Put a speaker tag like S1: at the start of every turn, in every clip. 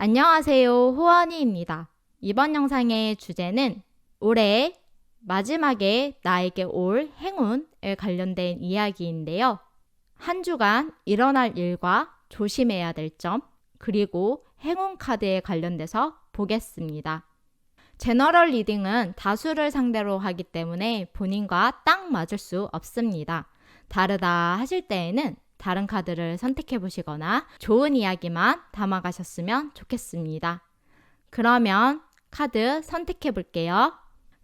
S1: 안녕하세요. 호원이입니다. 이번 영상의 주제는 올해 마지막에 나에게 올 행운에 관련된 이야기인데요. 한 주간 일어날 일과 조심해야 될 점, 그리고 행운 카드에 관련돼서 보겠습니다. 제너럴 리딩은 다수를 상대로 하기 때문에 본인과 딱 맞을 수 없습니다. 다르다 하실 때에는 다른 카드를 선택해 보시거나 좋은 이야기만 담아 가셨으면 좋겠습니다. 그러면 카드 선택해 볼게요.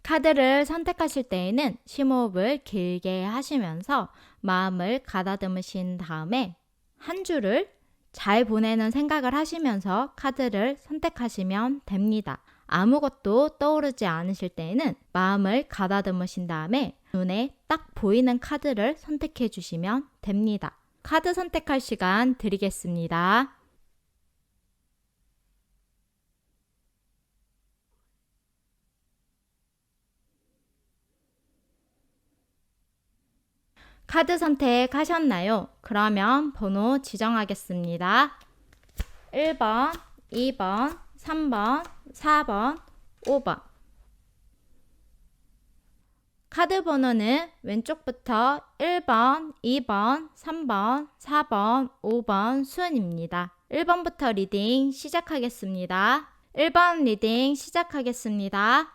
S1: 카드를 선택하실 때에는 심호흡을 길게 하시면서 마음을 가다듬으신 다음에 한 주를 잘 보내는 생각을 하시면서 카드를 선택하시면 됩니다. 아무것도 떠오르지 않으실 때에는 마음을 가다듬으신 다음에 눈에 딱 보이는 카드를 선택해 주시면 됩니다. 카드 선택할 시간 드리겠습니다. 카드 선택하셨나요? 그러면 번호 지정하겠습니다. 1번, 2번, 3번, 4번, 5번. 카드 번호는 왼쪽부터 1번, 2번, 3번, 4번, 5번 순입니다. 1번부터 리딩 시작하겠습니다. 1번 리딩 시작하겠습니다.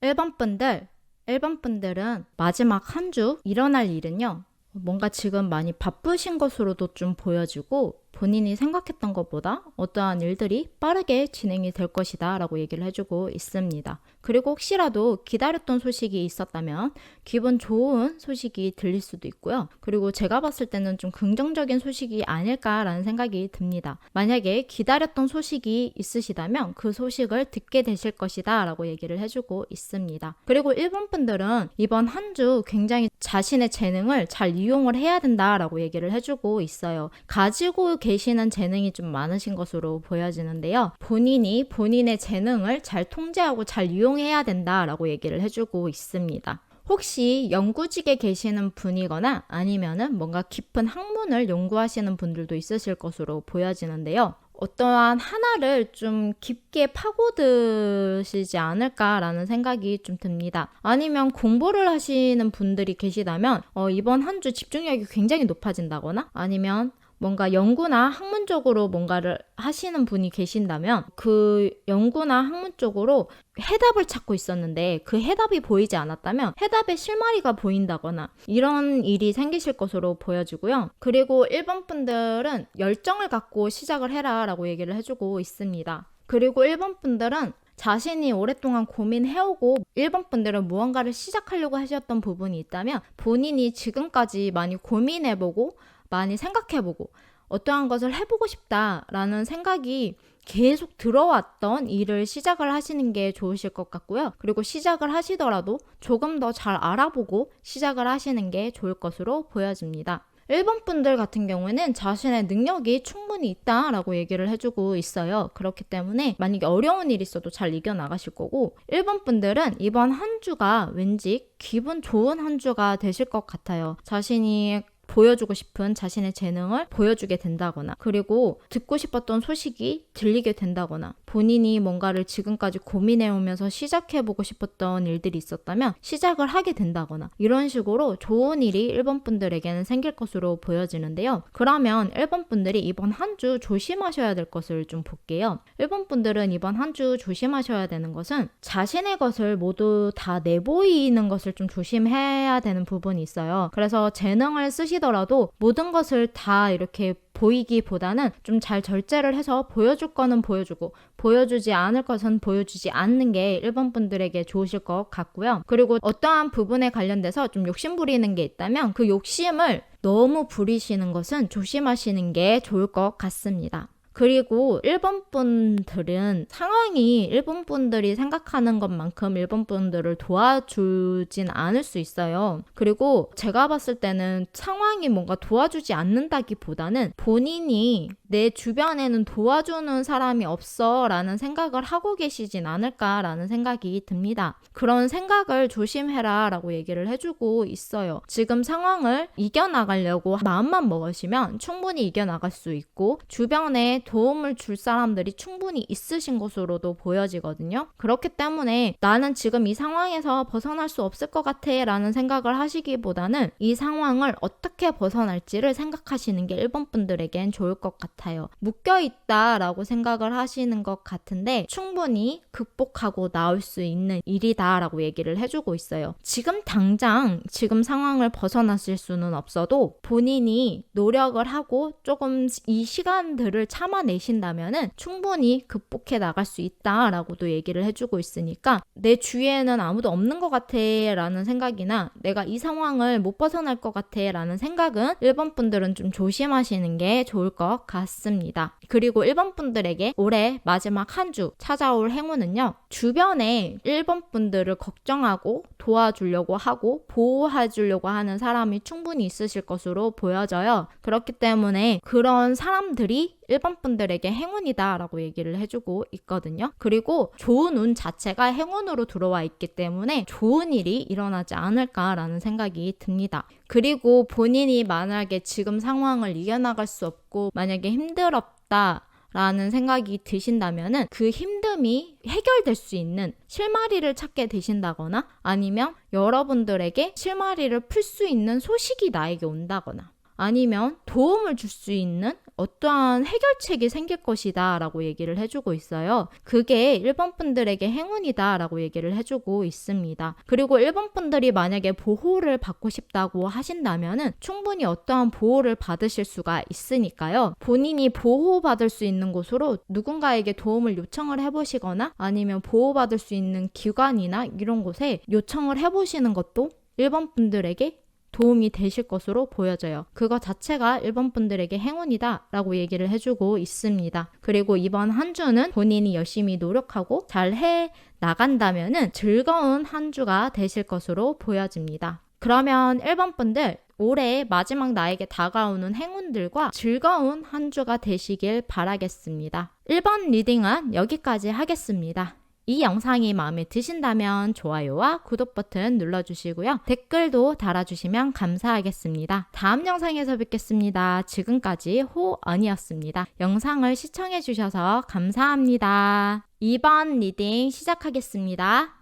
S1: 1번 분들, 1번 분들은 마지막 한 주 일어날 일은요. 뭔가 지금 많이 바쁘신 것으로도 좀 보여지고 본인이 생각했던 것보다 어떠한 일들이 빠르게 진행이 될 것이다 라고 얘기를 해주고 있습니다. 그리고 혹시라도 기다렸던 소식이 있었다면 기분 좋은 소식이 들릴 수도 있고요. 그리고 제가 봤을 때는 좀 긍정적인 소식이 아닐까라는 생각이 듭니다. 만약에 기다렸던 소식이 있으시다면 그 소식을 듣게 되실 것이다 라고 얘기를 해주고 있습니다. 그리고 일본 분들은 이번 한 주 굉장히 자신의 재능을 잘 이용을 해야 된다 라고 얘기를 해주고 있어요. 가지고 계시는 재능이 좀 많으신 것으로 보여지는데요. 본인이 본인의 재능을 잘 통제하고 잘 이용해야 된다라고 얘기를 해주고 있습니다. 혹시 연구직에 계시는 분이거나 아니면은 뭔가 깊은 학문을 연구하시는 분들도 있으실 것으로 보여지는데요. 어떠한 하나를 좀 깊게 파고드시지 않을까라는 생각이 좀 듭니다. 아니면 공부를 하시는 분들이 계시다면 어, 이번 한 주 집중력이 굉장히 높아진다거나 아니면 뭔가 연구나 학문 적으로 뭔가를 하시는 분이 계신다면 그 연구나 학문 쪽으로 해답을 찾고 있었는데 그 해답이 보이지 않았다면 해답의 실마리가 보인다거나 이런 일이 생기실 것으로 보여지고요. 그리고 일본 분들은 열정을 갖고 시작을 해라 라고 얘기를 해주고 있습니다. 그리고 일본 분들은 자신이 오랫동안 고민해오고 일본 분들은 무언가를 시작하려고 하셨던 부분이 있다면 본인이 지금까지 많이 고민해보고 많이 생각해보고 어떠한 것을 해보고 싶다라는 생각이 계속 들어왔던 일을 시작을 하시는 게 좋으실 것 같고요. 그리고 시작을 하시더라도 조금 더 잘 알아보고 시작을 하시는 게 좋을 것으로 보여집니다. 1번 분들 같은 경우에는 자신의 능력이 충분히 있다라고 얘기를 해주고 있어요. 그렇기 때문에 만약에 어려운 일이 있어도 잘 이겨나가실 거고 1번 분들은 이번 한 주가 왠지 기분 좋은 한 주가 되실 것 같아요. 자신이 보여주고 싶은 자신의 재능을 보여주게 된다거나 그리고 듣고 싶었던 소식이 들리게 된다거나 본인이 뭔가를 지금까지 고민해 오면서 시작해보고 싶었던 일들이 있었다면 시작을 하게 된다거나 이런 식으로 좋은 일이 1번 분들에게는 생길 것으로 보여지는데요. 그러면 1번 분들이 이번 한 주 조심하셔야 될 것을 좀 볼게요. 1번 분들은 이번 한 주 조심하셔야 되는 것은 자신의 것을 모두 다 내보이는 것을 좀 조심해야 되는 부분이 있어요. 그래서 재능을 쓰시 하시더라도 모든 것을 다 이렇게 보이기보다는 좀 잘 절제를 해서 보여줄 거는 보여주고 보여주지 않을 것은 보여주지 않는 게 1번 분들에게 좋으실 것 같고요. 그리고 어떠한 부분에 관련돼서 좀 욕심 부리는 게 있다면 그 욕심을 너무 부리시는 것은 조심하시는 게 좋을 것 같습니다. 그리고 일본 분들은 상황이 일본 분들이 생각하는 것만큼 일본 분들을 도와주진 않을 수 있어요. 그리고 제가 봤을 때는 상황이 뭔가 도와주지 않는다기보다는 본인이 내 주변에는 도와주는 사람이 없어 라는 생각을 하고 계시진 않을까라는 생각이 듭니다. 그런 생각을 조심해라 라고 얘기를 해주고 있어요. 지금 상황을 이겨나가려고 마음만 먹으시면 충분히 이겨나갈 수 있고 주변에 도움을 줄 사람들이 충분히 있으신 것으로도 보여지거든요. 그렇기 때문에 나는 지금 이 상황에서 벗어날 수 없을 것 같아 라는 생각을 하시기보다는 이 상황을 어떻게 벗어날지를 생각하시는 게 일본 분들에겐 좋을 것 같아요. 묶여 있다 라고 생각을 하시는 것 같은데 충분히 극복하고 나올 수 있는 일이다 라고 얘기를 해주고 있어요. 지금 당장 지금 상황을 벗어났을 수는 없어도 본인이 노력을 하고 조금 이 시간들을 참아 내신다면은 충분히 극복해 나갈 수 있다라고도 얘기를 해주고 있으니까 내 주위에는 아무도 없는 것 같아라는 생각이나 내가 이 상황을 못 벗어날 것 같아라는 생각은 일본 분들은 좀 조심하시는 게 좋을 것 같습니다. 그리고 일본 분들에게 올해 마지막 한 주 찾아올 행운은요. 주변에 일본 분들을 걱정하고 도와주려고 하고 보호해 주려고 하는 사람이 충분히 있으실 것으로 보여져요. 그렇기 때문에 그런 사람들이 일본 분들에게 행운이다라고 얘기를 해주고 있거든요. 그리고 좋은 운 자체가 행운으로 들어와 있기 때문에 좋은 일이 일어나지 않을까라는 생각이 듭니다. 그리고 본인이 만약에 지금 상황을 이겨나갈 수 없고 만약에 힘들었다. 라는 생각이 드신다면은 그 힘듦이 해결될 수 있는 실마리를 찾게 되신다거나 아니면 여러분들에게 실마리를 풀 수 있는 소식이 나에게 온다거나 아니면 도움을 줄 수 있는 어떠한 해결책이 생길 것이다 라고 얘기를 해주고 있어요. 그게 일본 분들에게 행운이다 라고 얘기를 해주고 있습니다. 그리고 일본 분들이 만약에 보호를 받고 싶다고 하신다면은 충분히 어떠한 보호를 받으실 수가 있으니까요. 본인이 보호받을 수 있는 곳으로 누군가에게 도움을 요청을 해보시거나 아니면 보호받을 수 있는 기관이나 이런 곳에 요청을 해보시는 것도 일본 분들에게 도움이 되실 것으로 보여져요. 그거 자체가 일본 분들에게 행운이다 라고 얘기를 해주고 있습니다. 그리고 이번 한 주는 본인이 열심히 노력하고 잘 해 나간다면은 즐거운 한 주가 되실 것으로 보여집니다. 그러면 일본 분들 올해 마지막 나에게 다가오는 행운들과 즐거운 한 주가 되시길 바라겠습니다. 1번 리딩은 여기까지 하겠습니다. 이 영상이 마음에 드신다면 좋아요와 구독 버튼 눌러주시고요. 댓글도 달아주시면 감사하겠습니다. 다음 영상에서 뵙겠습니다. 지금까지 호언이었습니다. 영상을 시청해주셔서 감사합니다. 2번 리딩 시작하겠습니다.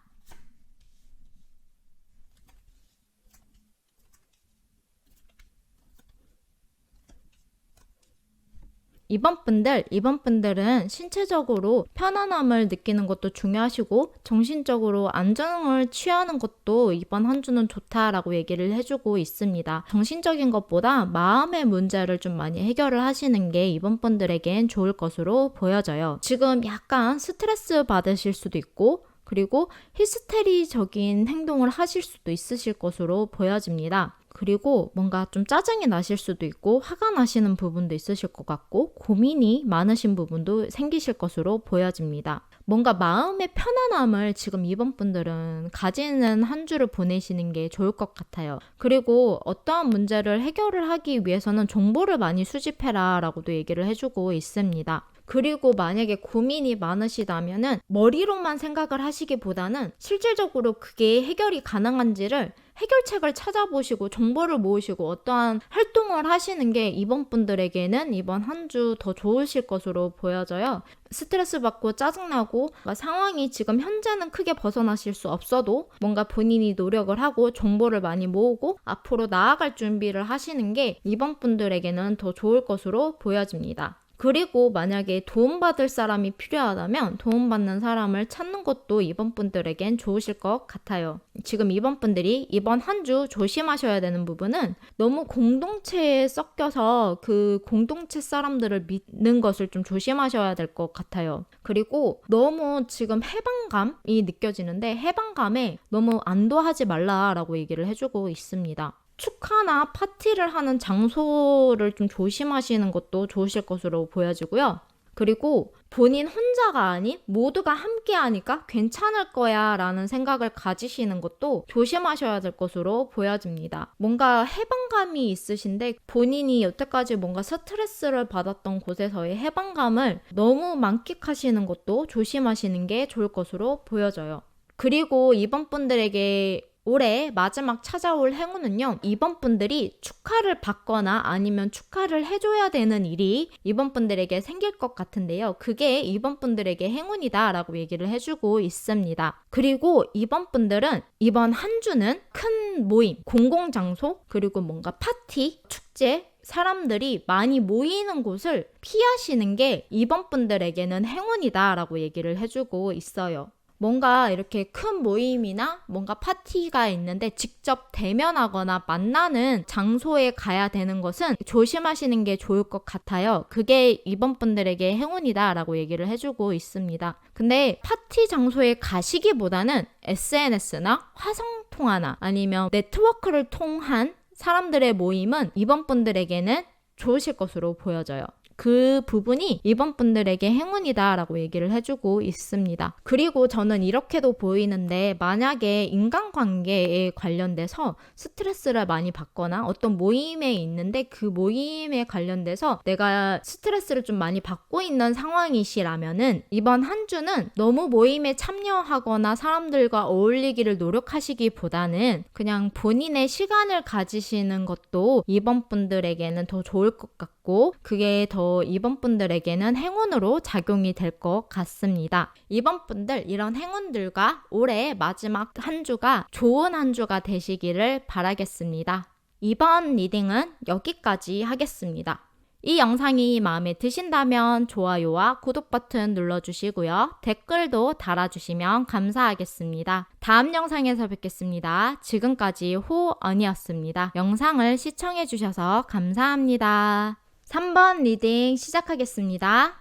S1: 이번 분들, 이번 분들은 신체적으로 편안함을 느끼는 것도 중요하시고 정신적으로 안정을 취하는 것도 이번 한 주는 좋다라고 얘기를 해주고 있습니다. 정신적인 것보다 마음의 문제를 좀 많이 해결을 하시는 게 이번 분들에겐 좋을 것으로 보여져요. 지금 약간 스트레스 받으실 수도 있고 그리고 히스테리적인 행동을 하실 수도 있으실 것으로 보여집니다. 그리고 뭔가 좀 짜증이 나실 수도 있고 화가 나시는 부분도 있으실 것 같고 고민이 많으신 부분도 생기실 것으로 보여집니다. 뭔가 마음의 편안함을 지금 이번 분들은 가지는 한 주를 보내시는 게 좋을 것 같아요. 그리고 어떠한 문제를 해결을 하기 위해서는 정보를 많이 수집해라 라고도 얘기를 해주고 있습니다. 그리고 만약에 고민이 많으시다면은 머리로만 생각을 하시기보다는 실질적으로 그게 해결이 가능한지를 해결책을 찾아보시고 정보를 모으시고 어떠한 활동을 하시는 게 이번 분들에게는 이번 한 주 더 좋으실 것으로 보여져요. 스트레스 받고 짜증나고 상황이 지금 현재는 크게 벗어나실 수 없어도 뭔가 본인이 노력을 하고 정보를 많이 모으고 앞으로 나아갈 준비를 하시는 게 이번 분들에게는 더 좋을 것으로 보여집니다. 그리고 만약에 도움받을 사람이 필요하다면 도움받는 사람을 찾는 것도 이번 분들에겐 좋으실 것 같아요. 지금 이번 분들이 이번 한 주 조심하셔야 되는 부분은 너무 공동체에 섞여서 그 공동체 사람들을 믿는 것을 좀 조심하셔야 될 것 같아요. 그리고 너무 지금 해방감이 느껴지는데 해방감에 너무 안도하지 말라라고 얘기를 해주고 있습니다. 축하나 파티를 하는 장소를 좀 조심하시는 것도 좋으실 것으로 보여지고요. 그리고 본인 혼자가 아닌 모두가 함께 하니까 괜찮을 거야 라는 생각을 가지시는 것도 조심하셔야 될 것으로 보여집니다. 뭔가 해방감이 있으신데 본인이 여태까지 뭔가 스트레스를 받았던 곳에서의 해방감을 너무 만끽하시는 것도 조심하시는 게 좋을 것으로 보여져요. 그리고 이번 분들에게 올해 마지막 찾아올 행운은요, 이번 분들이 축하를 받거나 아니면 축하를 해줘야 되는 일이 이번 분들에게 생길 것 같은데요. 그게 이번 분들에게 행운이다 라고 얘기를 해주고 있습니다. 그리고 이번 분들은 이번 한 주는 큰 모임, 공공장소, 그리고 뭔가 파티, 축제, 사람들이 많이 모이는 곳을 피하시는 게 이번 분들에게는 행운이다라고 얘기를 해주고 있어요. 뭔가 이렇게 큰 모임이나 뭔가 파티가 있는데 직접 대면하거나 만나는 장소에 가야 되는 것은 조심하시는 게 좋을 것 같아요. 그게 이번 분들에게 행운이다라고 얘기를 해주고 있습니다. 근데 파티 장소에 가시기보다는 SNS나 화상통화나 아니면 네트워크를 통한 사람들의 모임은 이번 분들에게는 좋으실 것으로 보여져요. 그 부분이 이번 분들에게 행운이다라고 얘기를 해주고 있습니다. 그리고 저는 이렇게도 보이는데 만약에 인간관계에 관련돼서 스트레스를 많이 받거나 어떤 모임에 있는데 그 모임에 관련돼서 내가 스트레스를 좀 많이 받고 있는 상황이시라면은 이번 한 주는 너무 모임에 참여하거나 사람들과 어울리기를 노력하시기보다는 그냥 본인의 시간을 가지시는 것도 이번 분들에게는 더 좋을 것 같고 그게 더 이번 분들에게는 행운으로 작용이 될 것 같습니다. 이번 분들 이런 행운들과 올해 마지막 한 주가 좋은 한 주가 되시기를 바라겠습니다. 이번 리딩은 여기까지 하겠습니다. 이 영상이 마음에 드신다면 좋아요와 구독 버튼 눌러주시고요. 댓글도 달아주시면 감사하겠습니다. 다음 영상에서 뵙겠습니다. 지금까지 호언이었습니다. 영상을 시청해주셔서 감사합니다. 3번 리딩 시작하겠습니다.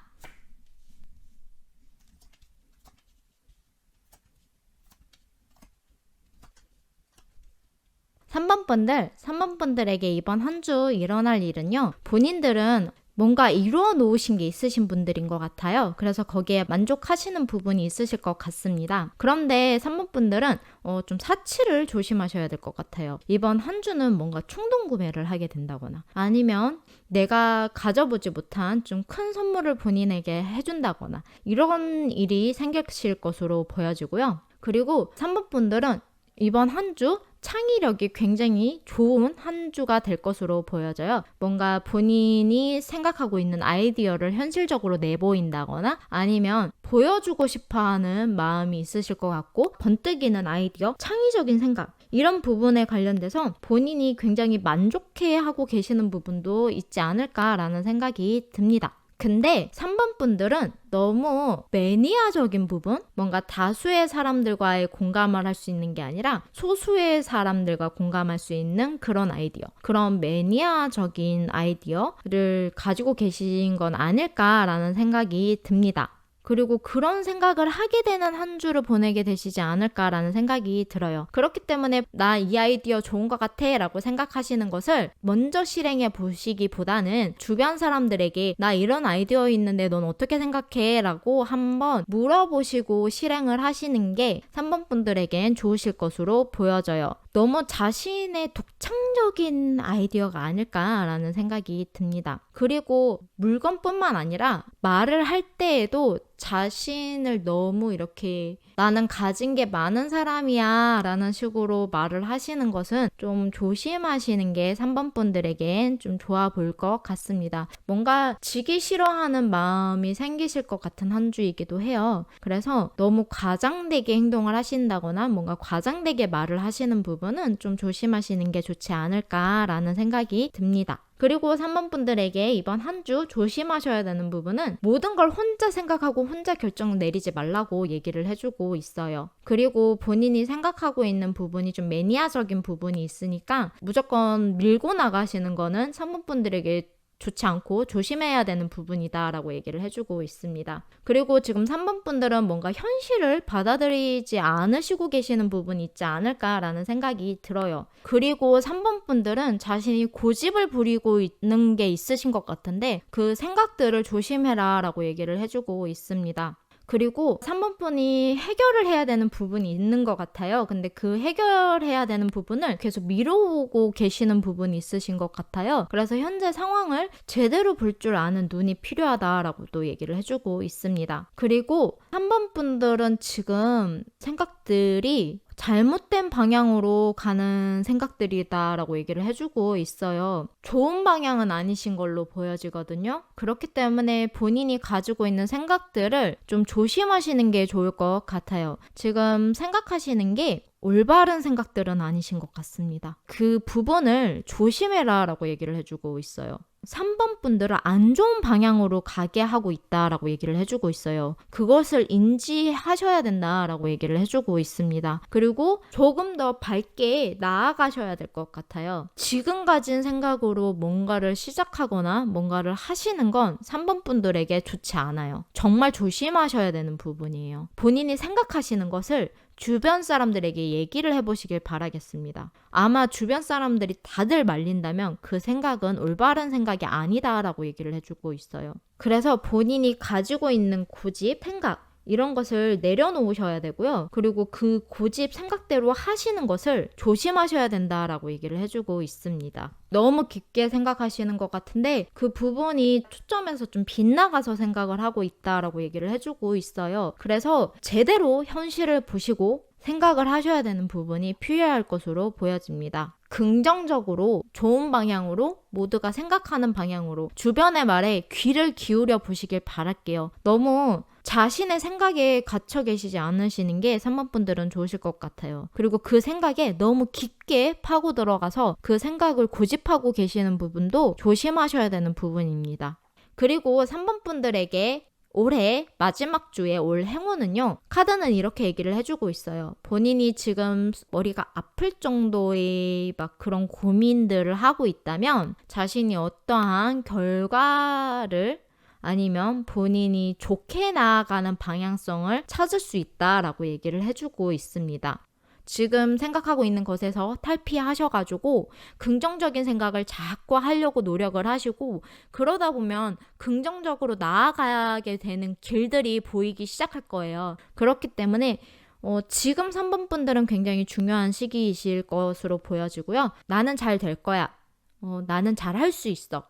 S1: 3번 분들, 3번 분들에게 이번 한 주 일어날 일은요. 본인들은 뭔가 이루어 놓으신 게 있으신 분들인 것 같아요. 그래서 거기에 만족하시는 부분이 있으실 것 같습니다. 그런데 3번 분들은 어, 좀 사치를 조심하셔야 될 것 같아요. 이번 한 주는 뭔가 충동 구매를 하게 된다거나 아니면 내가 가져보지 못한 좀 큰 선물을 본인에게 해준다거나 이런 일이 생기실 것으로 보여지고요. 그리고 3번 분들은 이번 한 주 창의력이 굉장히 좋은 한 주가 될 것으로 보여져요. 뭔가 본인이 생각하고 있는 아이디어를 현실적으로 내보인다거나 아니면 보여주고 싶어 하는 마음이 있으실 것 같고 번뜩이는 아이디어, 창의적인 생각 이런 부분에 관련돼서 본인이 굉장히 만족해 하고 계시는 부분도 있지 않을까라는 생각이 듭니다. 근데 3번 분들은 너무 매니아적인 부분? 뭔가 다수의 사람들과의 공감을 할 수 있는 게 아니라 소수의 사람들과 공감할 수 있는 그런 아이디어. 그런 매니아적인 아이디어를 가지고 계신 건 아닐까라는 생각이 듭니다. 그리고 그런 생각을 하게 되는 한 주를 보내게 되시지 않을까라는 생각이 들어요. 그렇기 때문에 나 이 아이디어 좋은 것 같아 라고 생각하시는 것을 먼저 실행해 보시기보다는 주변 사람들에게 나 이런 아이디어 있는데 넌 어떻게 생각해? 라고 한번 물어보시고 실행을 하시는 게 3번 분들에겐 좋으실 것으로 보여져요. 너무 자신의 독창적인 아이디어가 아닐까라는 생각이 듭니다. 그리고 물건뿐만 아니라 말을 할 때에도 자신을 너무 이렇게 나는 가진 게 많은 사람이야 라는 식으로 말을 하시는 것은 좀 조심하시는 게 3번 분들에겐 좀 좋아 보일 것 같습니다. 뭔가 지기 싫어하는 마음이 생기실 것 같은 한 주이기도 해요. 그래서 너무 과장되게 행동을 하신다거나 뭔가 과장되게 말을 하시는 부분은 좀 조심하시는 게 좋지 않을까라는 생각이 듭니다. 그리고 3번 분들에게 이번 한 주 조심하셔야 되는 부분은 모든 걸 혼자 생각하고 혼자 결정 내리지 말라고 얘기를 해주고 있어요. 그리고 본인이 생각하고 있는 부분이 좀 매니아적인 부분이 있으니까 무조건 밀고 나가시는 거는 3번 분들에게 좋지 않고 조심해야 되는 부분이다라고 얘기를 해주고 있습니다. 그리고 지금 3번 분들은 뭔가 현실을 받아들이지 않으시고 계시는 부분이 있지 않을까라는 생각이 들어요. 그리고 3번 분들은 자신이 고집을 부리고 있는 게 있으신 것 같은데 그 생각들을 조심해라라고 얘기를 해주고 있습니다. 그리고 3번 분이 해결을 해야 되는 부분이 있는 것 같아요. 근데 그 해결해야 되는 부분을 계속 미루고 계시는 부분이 있으신 것 같아요. 그래서 현재 상황을 제대로 볼 줄 아는 눈이 필요하다라고 또 얘기를 해주고 있습니다. 그리고 3번 분들은 지금 생각들이 잘못된 방향으로 가는 생각들이다라고 얘기를 해주고 있어요. 좋은 방향은 아니신 걸로 보여지거든요. 그렇기 때문에 본인이 가지고 있는 생각들을 좀 조심하시는 게 좋을 것 같아요. 지금 생각하시는 게 올바른 생각들은 아니신 것 같습니다. 그 부분을 조심해라 라고 얘기를 해주고 있어요. 3번 분들은 안 좋은 방향으로 가게 하고 있다라고 얘기를 해주고 있어요. 그것을 인지하셔야 된다라고 얘기를 해주고 있습니다. 그리고 조금 더 밝게 나아가셔야 될 것 같아요. 지금 가진 생각으로 뭔가를 시작하거나 뭔가를 하시는 건 3번 분들에게 좋지 않아요. 정말 조심하셔야 되는 부분이에요. 본인이 생각하시는 것을 주변 사람들에게 얘기를 해보시길 바라겠습니다. 아마 주변 사람들이 다들 말린다면 그 생각은 올바른 생각이 아니다라고 얘기를 해주고 있어요. 그래서 본인이 가지고 있는 고집, 생각, 이런 것을 내려놓으셔야 되고요. 그리고 그 고집 생각대로 하시는 것을 조심하셔야 된다라고 얘기를 해주고 있습니다. 너무 깊게 생각하시는 것 같은데 그 부분이 초점에서 좀 빗나가서 생각을 하고 있다라고 얘기를 해주고 있어요. 그래서 제대로 현실을 보시고 생각을 하셔야 되는 부분이 필요할 것으로 보여집니다. 긍정적으로 좋은 방향으로 모두가 생각하는 방향으로 주변의 말에 귀를 기울여 보시길 바랄게요. 너무 자신의 생각에 갇혀 계시지 않으시는 게 3번 분들은 좋으실 것 같아요. 그리고 그 생각에 너무 깊게 파고 들어가서 그 생각을 고집하고 계시는 부분도 조심하셔야 되는 부분입니다. 그리고 3번 분들에게 올해 마지막 주에 올 행운은요. 카드는 이렇게 얘기를 해주고 있어요. 본인이 지금 머리가 아플 정도의 막 그런 고민들을 하고 있다면 자신이 어떠한 결과를 아니면 본인이 좋게 나아가는 방향성을 찾을 수 있다라고 얘기를 해주고 있습니다. 지금 생각하고 있는 것에서 탈피하셔가지고 긍정적인 생각을 자꾸 하려고 노력을 하시고 그러다 보면 긍정적으로 나아가게 되는 길들이 보이기 시작할 거예요. 그렇기 때문에 어, 지금 3번 분들은 굉장히 중요한 시기이실 것으로 보여지고요. 나는 잘 될 거야. 어, 나는 잘 할 수 있어.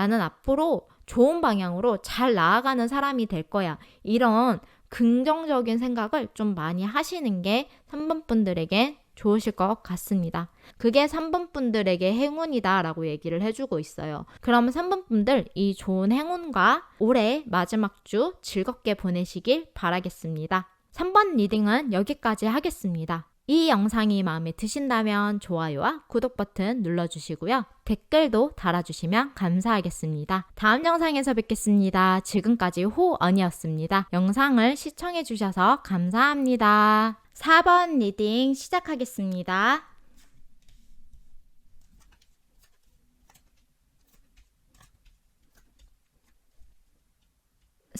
S1: 나는 앞으로 좋은 방향으로 잘 나아가는 사람이 될 거야. 이런 긍정적인 생각을 좀 많이 하시는 게 3번 분들에게 좋으실 것 같습니다. 그게 3번 분들에게 행운이다 라고 얘기를 해주고 있어요. 그러면 3번 분들 이 좋은 행운과 올해 마지막 주 즐겁게 보내시길 바라겠습니다. 3번 리딩은 여기까지 하겠습니다. 이 영상이 마음에 드신다면 좋아요와 구독 버튼 눌러주시고요. 댓글도 달아주시면 감사하겠습니다. 다음 영상에서 뵙겠습니다. 지금까지 호언이었습니다. 영상을 시청해주셔서 감사합니다. 4번 리딩 시작하겠습니다.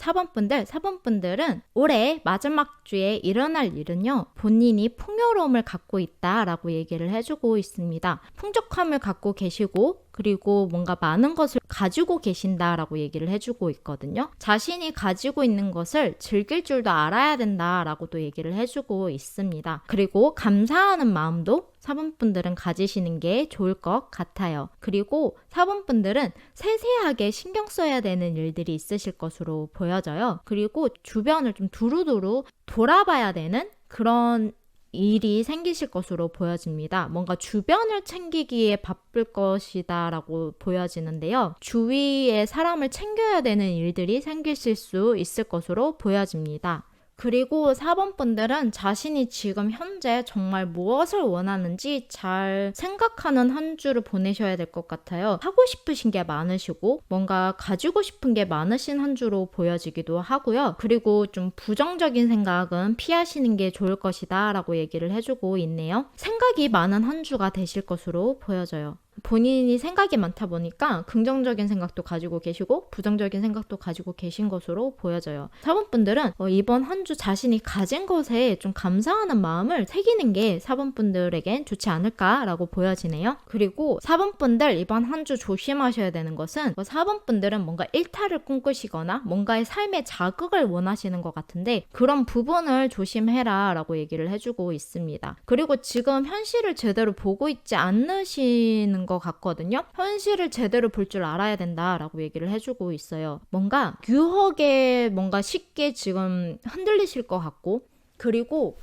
S1: 4번 분들, 4번 분들은 올해 마지막 주에 일어날 일은요, 본인이 풍요로움을 갖고 있다라고 얘기를 해주고 있습니다. 풍족함을 갖고 계시고, 그리고 뭔가 많은 것을 가지고 계신다라고 얘기를 해주고 있거든요. 자신이 가지고 있는 것을 즐길 줄도 알아야 된다라고도 얘기를 해주고 있습니다. 그리고 감사하는 마음도 4번분들은 가지시는 게 좋을 것 같아요. 그리고 4번분들은 세세하게 신경 써야 되는 일들이 있으실 것으로 보여져요. 그리고 주변을 좀 두루두루 돌아봐야 되는 그런 일이 생기실 것으로 보여집니다. 뭔가 주변을 챙기기에 바쁠 것이다 라고 보여지는데요. 주위에 사람을 챙겨야 되는 일들이 생기실 수 있을 것으로 보여집니다. 그리고 4번 분들은 자신이 지금 현재 정말 무엇을 원하는지 잘 생각하는 한 주를 보내셔야 될 것 같아요. 하고 싶으신 게 많으시고 뭔가 가지고 싶은 게 많으신 한 주로 보여지기도 하고요. 그리고 좀 부정적인 생각은 피하시는 게 좋을 것이다 라고 얘기를 해주고 있네요. 생각이 많은 한 주가 되실 것으로 보여져요. 본인이 생각이 많다 보니까 긍정적인 생각도 가지고 계시고 부정적인 생각도 가지고 계신 것으로 보여져요. 4번 분들은 어, 이번 한 주 자신이 가진 것에 좀 감사하는 마음을 새기는 게 4번 분들에겐 좋지 않을까라고 보여지네요. 그리고 4번 분들 이번 한 주 조심하셔야 되는 것은 4번 분들은 뭔가 일탈을 꿈꾸시거나 뭔가의 삶의 자극을 원하시는 것 같은데 그런 부분을 조심해라 라고 얘기를 해주고 있습니다. 그리고 지금 현실을 제대로 보고 있지 않으시는 것 같거든요. 현실을 제대로 볼 줄 알아야 된다라고 얘기를 해주고 있어요. 뭔가 유혹에 뭔가 쉽게 지금 흔들리실 것 같고 그리고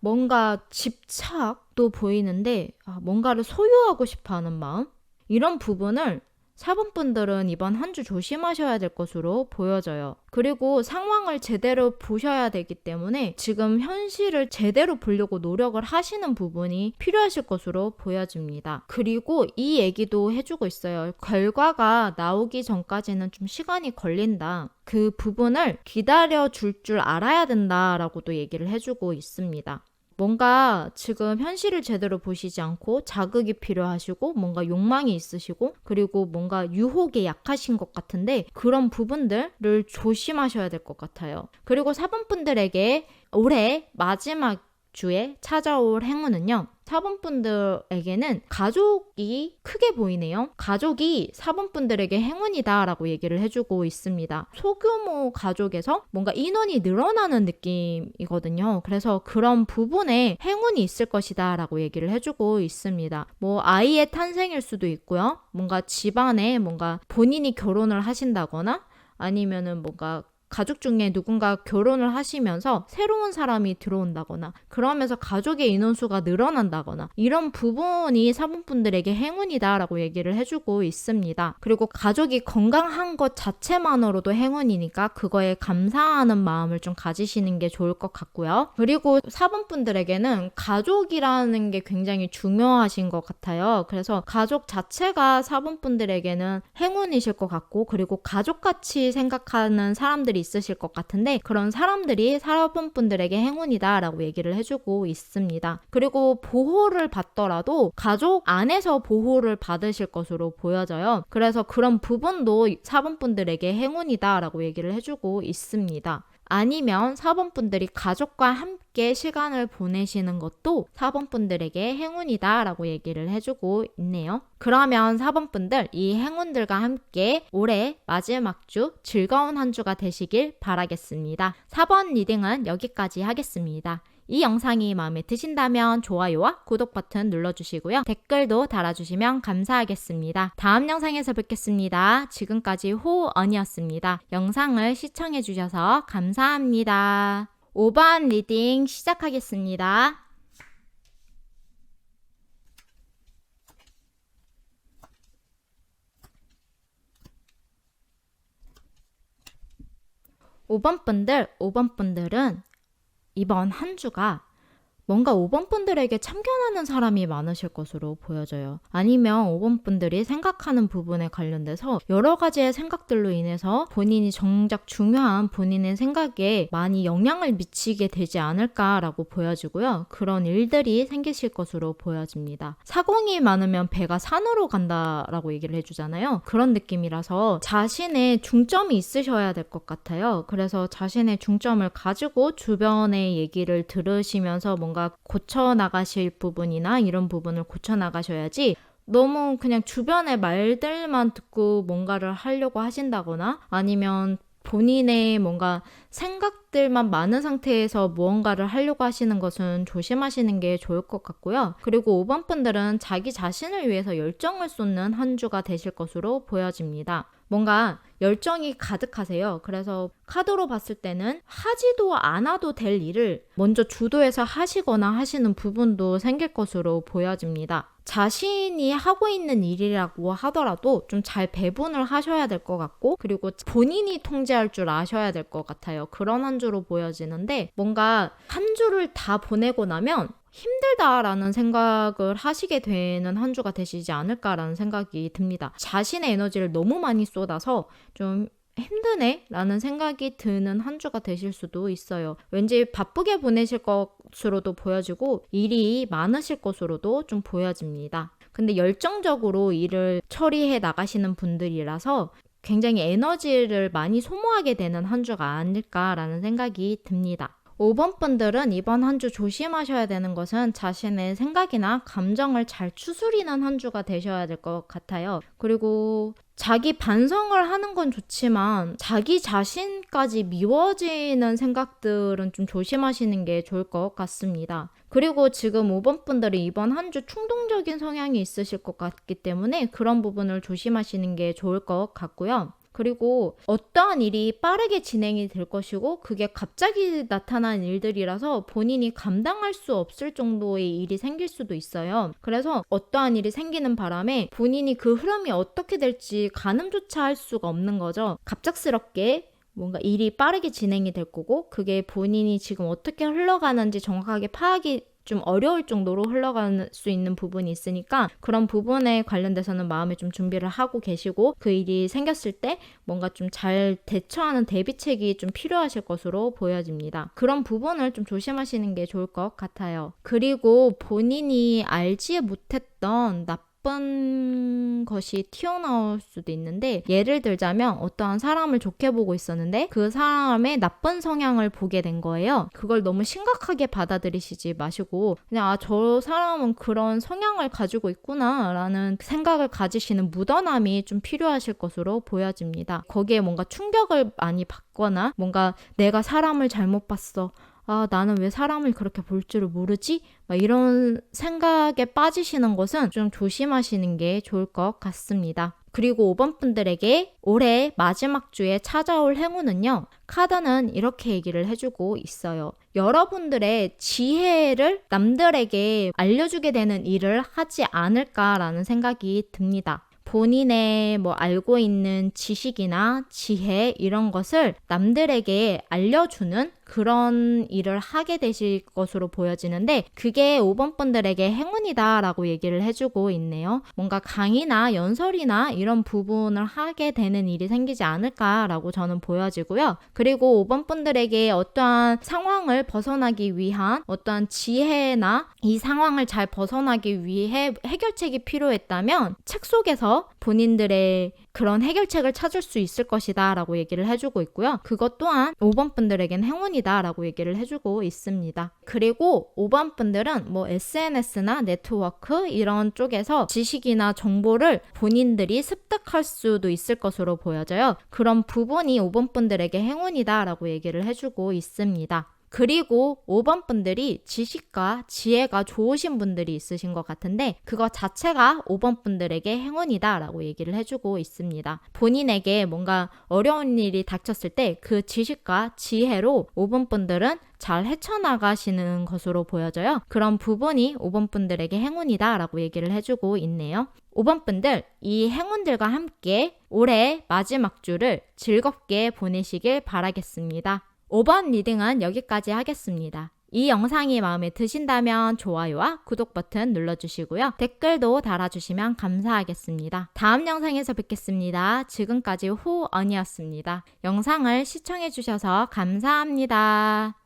S1: 뭔가 집착도 보이는데 아, 뭔가를 소유하고 싶어 하는 마음 이런 부분을 4번 분들은 이번 한 주 조심하셔야 될 것으로 보여져요. 그리고 상황을 제대로 보셔야 되기 때문에 지금 현실을 제대로 보려고 노력을 하시는 부분이 필요하실 것으로 보여집니다. 그리고 이 얘기도 해주고 있어요. 결과가 나오기 전까지는 좀 시간이 걸린다. 그 부분을 기다려 줄 줄 알아야 된다라고도 얘기를 해주고 있습니다. 뭔가 지금 현실을 제대로 보시지 않고 자극이 필요하시고 뭔가 욕망이 있으시고 그리고 뭔가 유혹에 약하신 것 같은데 그런 부분들을 조심하셔야 될 것 같아요. 그리고 사번분들에게 올해 마지막 주에 찾아올 행운은요. 4번 분들에게는 가족이 크게 보이네요. 가족이 4번 분들에게 행운이다라고 얘기를 해주고 있습니다. 소규모 가족에서 뭔가 인원이 늘어나는 느낌이거든요. 그래서 그런 부분에 행운이 있을 것이다라고 얘기를 해주고 있습니다. 뭐 아이의 탄생일 수도 있고요. 뭔가 집안에 뭔가 본인이 결혼을 하신다거나 아니면은 뭔가 가족 중에 누군가 결혼을 하시면서 새로운 사람이 들어온다거나 그러면서 가족의 인원수가 늘어난다거나 이런 부분이 사분분들에게 행운이다라고 얘기를 해주고 있습니다. 그리고 가족이 건강한 것 자체만으로도 행운이니까 그거에 감사하는 마음을 좀 가지시는 게 좋을 것 같고요. 그리고 사분분들에게는 가족이라는 게 굉장히 중요하신 것 같아요. 그래서 가족 자체가 사분분들에게는 행운이실 것 같고 그리고 가족같이 생각하는 사람들이 있으실 것 같은데 그런 사람들이 사업분들에게 행운이다라고 얘기를 해주고 있습니다. 그리고 보호를 받더라도 가족 안에서 보호를 받으실 것으로 보여져요. 그래서 그런 부분도 사분분들에게 행운이다라고 얘기를 해주고 있습니다. 아니면 4번 분들이 가족과 함께 시간을 보내시는 것도 4번 분들에게 행운이다 라고 얘기를 해주고 있네요. 그러면 4번 분들 이 행운들과 함께 올해 마지막 주 즐거운 한 주가 되시길 바라겠습니다. 4번 리딩은 여기까지 하겠습니다. 이 영상이 마음에 드신다면 좋아요와 구독 버튼 눌러주시고요. 댓글도 달아주시면 감사하겠습니다. 다음 영상에서 뵙겠습니다. 지금까지 호언이었습니다. 영상을 시청해주셔서 감사합니다. 5번 리딩 시작하겠습니다. (5번) 분들 (5번) 분들은 이번 한 주가 뭔가 5번 분들에게 참견하는 사람이 많으실 것으로 보여져요. 아니면 5번 분들이 생각하는 부분에 관련돼서 여러 가지의 생각들로 인해서 본인이 정작 중요한 본인의 생각에 많이 영향을 미치게 되지 않을까라고 보여지고요. 그런 일들이 생기실 것으로 보여집니다. 사공이 많으면 배가 산으로 간다라고 얘기를 해주잖아요. 그런 느낌이라서 자신의 중점이 있으셔야 될 것 같아요. 그래서 자신의 중점을 가지고 주변의 얘기를 들으시면서 뭔가 뭔가 고쳐 나가실 부분이나 이런 부분을 고쳐 나가셔야지 너무 그냥 주변의 말들만 듣고 뭔가를 하려고 하신다거나 아니면 본인의 뭔가 생각들만 많은 상태에서 무언가를 하려고 하시는 것은 조심하시는 게 좋을 것 같고요. 그리고 5번 분들은 자기 자신을 위해서 열정을 쏟는 한 주가 되실 것으로 보여집니다. 뭔가 열정이 가득하세요. 그래서 카드로 봤을 때는 하지도 않아도 될 일을 먼저 주도해서 하시거나 하시는 부분도 생길 것으로 보여집니다. 자신이 하고 있는 일이라고 하더라도 좀 잘 배분을 하셔야 될 것 같고 그리고 본인이 통제할 줄 아셔야 될 것 같아요. 그런 한 주로 보여지는데 뭔가 한 주를 다 보내고 나면 힘들다라는 생각을 하시게 되는 한 주가 되시지 않을까라는 생각이 듭니다. 자신의 에너지를 너무 많이 쏟아서 좀 힘드네? 라는 생각이 드는 한 주가 되실 수도 있어요. 왠지 바쁘게 보내실 것으로도 보여지고 일이 많으실 것으로도 좀 보여집니다. 근데 열정적으로 일을 처리해 나가시는 분들이라서 굉장히 에너지를 많이 소모하게 되는 한 주가 아닐까라는 생각이 듭니다. 5번 분들은 이번 한 주 조심하셔야 되는 것은 자신의 생각이나 감정을 잘 추스리는 한 주가 되셔야 될 것 같아요. 그리고 자기 반성을 하는 건 좋지만 자기 자신까지 미워지는 생각들은 좀 조심하시는 게 좋을 것 같습니다. 그리고 지금 5번 분들이 이번 한 주 충동적인 성향이 있으실 것 같기 때문에 그런 부분을 조심하시는 게 좋을 것 같고요. 그리고 어떠한 일이 빠르게 진행이 될 것이고 그게 갑자기 나타난 일들이라서 본인이 감당할 수 없을 정도의 일이 생길 수도 있어요. 그래서 어떠한 일이 생기는 바람에 본인이 그 흐름이 어떻게 될지 가늠조차 할 수가 없는 거죠. 갑작스럽게 뭔가 일이 빠르게 진행이 될 거고 그게 본인이 지금 어떻게 흘러가는지 정확하게 파악이 좀 어려울 정도로 흘러갈 수 있는 부분이 있으니까 그런 부분에 관련돼서는 마음에 좀 준비를 하고 계시고 그 일이 생겼을 때 뭔가 좀 잘 대처하는 대비책이 좀 필요하실 것으로 보여집니다. 그런 부분을 좀 조심하시는 게 좋을 것 같아요. 그리고 본인이 알지 못했던 나쁜 것이 튀어나올 수도 있는데 예를 들자면 어떠한 사람을 좋게 보고 있었는데 그 사람의 나쁜 성향을 보게 된 거예요. 그걸 너무 심각하게 받아들이시지 마시고 그냥 아 저 사람은 그런 성향을 가지고 있구나라는 생각을 가지시는 무던함이 좀 필요하실 것으로 보여집니다. 거기에 뭔가 충격을 많이 받거나 뭔가 내가 사람을 잘못 봤어. 아, 나는 왜 사람을 그렇게 볼 줄을 모르지? 막 이런 생각에 빠지시는 것은 좀 조심하시는 게 좋을 것 같습니다. 그리고 5번 분들에게 올해 마지막 주에 찾아올 행운은요. 카드는 이렇게 얘기를 해주고 있어요. 여러분들의 지혜를 남들에게 알려주게 되는 일을 하지 않을까라는 생각이 듭니다. 본인의 뭐 알고 있는 지식이나 지혜 이런 것을 남들에게 알려주는 그런 일을 하게 되실 것으로 보여지는데 그게 5번 분들에게 행운이다 라고 얘기를 해주고 있네요. 뭔가 강의나 연설이나 이런 부분을 하게 되는 일이 생기지 않을까라고 저는 보여지고요. 그리고 5번 분들에게 어떠한 상황을 벗어나기 위한 어떠한 지혜나 이 상황을 잘 벗어나기 위해 해결책이 필요했다면 책 속에서 본인들의 그런 해결책을 찾을 수 있을 것이다 라고 얘기를 해주고 있고요. 그것 또한 5번 분들에겐 행운이다 라고 얘기를 해주고 있습니다. 그리고 5번 분들은 뭐 SNS나 네트워크 이런 쪽에서 지식이나 정보를 본인들이 습득할 수도 있을 것으로 보여져요. 그런 부분이 5번 분들에게 행운이다 라고 얘기를 해주고 있습니다. 그리고 5번 분들이 지식과 지혜가 좋으신 분들이 있으신 것 같은데 그거 자체가 5번 분들에게 행운이다 라고 얘기를 해주고 있습니다. 본인에게 뭔가 어려운 일이 닥쳤을 때 그 지식과 지혜로 5번 분들은 잘 헤쳐나가시는 것으로 보여져요. 그런 부분이 5번 분들에게 행운이다 라고 얘기를 해주고 있네요. 5번 분들, 이 행운들과 함께 올해 마지막 주를 즐겁게 보내시길 바라겠습니다. 5번 리딩은 여기까지 하겠습니다. 이 영상이 마음에 드신다면 좋아요와 구독 버튼 눌러주시고요. 댓글도 달아주시면 감사하겠습니다. 다음 영상에서 뵙겠습니다. 지금까지 호언이었습니다. 영상을 시청해주셔서 감사합니다.